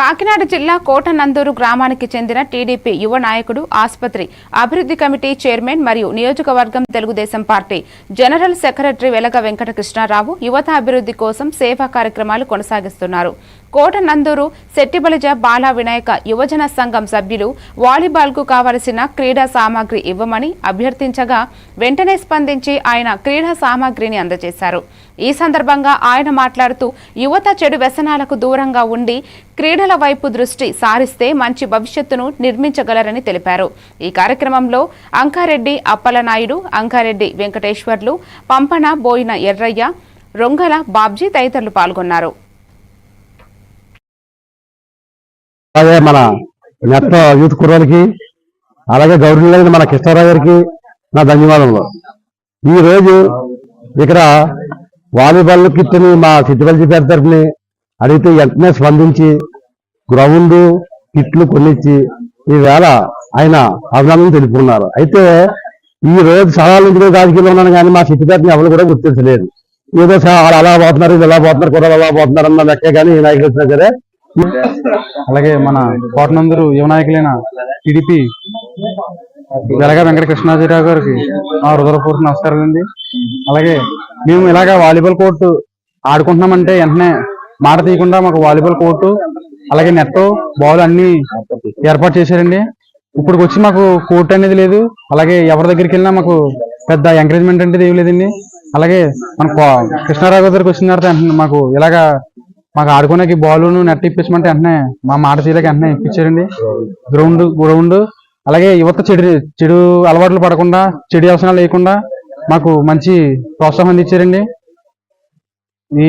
కాకినాడ జిల్లా కోటనందూరు గ్రామానికి చెందిన టీడీపీ యువ నాయకుడు ఆసుపత్రి అభివృద్ధి కమిటీ చైర్మన్ మరియు నియోజకవర్గం తెలుగుదేశం పార్టీ జనరల్ సెక్రటరీ వెలగ వెంకటకృష్ణారావు యువత అభివృద్ధి కోసం సేవా కార్యక్రమాలు కొనసాగిస్తున్నారు. కోటనందూరు శెట్టిబలిజ బాల వినాయక యువజన సంఘం సభ్యులు వాలీబాల్కు కావలసిన క్రీడా సామాగ్రి ఇవ్వమని అభ్యర్థించగా వెంటనే స్పందించి ఆయన క్రీడా సామాగ్రిని అందజేశారు. ఈ సందర్భంగా ఆయన మాట్లాడుతూ యువత చెడు వ్యసనాలకు దూరంగా ఉండి క్రీడల వైపు దృష్టి సారిస్తే మంచి భవిష్యత్తును నిర్మించగలరని తెలిపారు. ఈ కార్యక్రమంలో అంకారెడ్డి అప్పలనాయుడు అంకారెడ్డి వెంకటేశ్వర్లు పంపన బోయిన ఎర్రయ్య రొంగల బాబ్జీ తదితరులు పాల్గొన్నారు. అలాగే మన నెట్ యూత్ కుర్రోలకి అలాగే గౌరవ మన కృష్ణారావు గారికి నా ధన్యవాదములు. ఈ రోజు ఇక్కడ వాలీబాల్ కిట్ని మా సిద్ధిపల్లి పేరు తరఫుని అడిగితే వెంటనే స్పందించి గ్రౌండ్ కిట్లు కొనిచ్చి ఈవేళ ఆయన అభినందనలు తెలుపుకున్నారు. అయితే ఈ రోజు సవాల్ నుంచి రాజకీయంలో ఉన్నాను కానీ మా సిద్ధిపేటని ఎవరు కూడా గుర్తించలేదు. ఏదో సా- వాళ్ళు అలా పోతున్నారు ఇది ఇలా పోతున్నారు కూడా అలా పోతున్నారు అన్న లెక్కే కానీ ఈ నాయకులు వచ్చినా సరే. అలాగే మన కోటనందరు యువ నాయకులైన టీడీపీ వెలగ వెంకటకృష్ణాజీరావు గారికి మా హృదయపూర్వక నమస్కారాలు అండి అలాగే మేము ఇలాగా వాలీబాల్ కోర్టు ఆడుకుంటున్నామంటే వెంటనే మాట తీయకుండా మాకు వాలీబాల్ కోర్టు అలాగే నెట్ బాల్ అన్ని ఏర్పాటు చేశారండి. ఇప్పుడు వచ్చి మాకు కోర్టు అనేది లేదు. అలాగే ఎవరి దగ్గరికి వెళ్ళినా మాకు పెద్ద ఎంకరేజ్మెంట్ అంటే ఏమి లేదండి. అలాగే మన కో- కృష్ణారావు గారి దగ్గరికి వచ్చిన తర్వాత వెంటనే మాకు ఇలాగా మాకు ఆడుకోడానికి బాలును నెట్ ఇప్పించమంటే వెంటనే మా మాట తీయలేక వెంటనే ఇప్పించారండి. Ground ground. అలాగే యువత చెడు చెడు అలవాట్లు పడకుండా చెడు అవసరాలు లేకుండా మాకు మంచి ప్రోత్సాహం అందించారండి. ఈ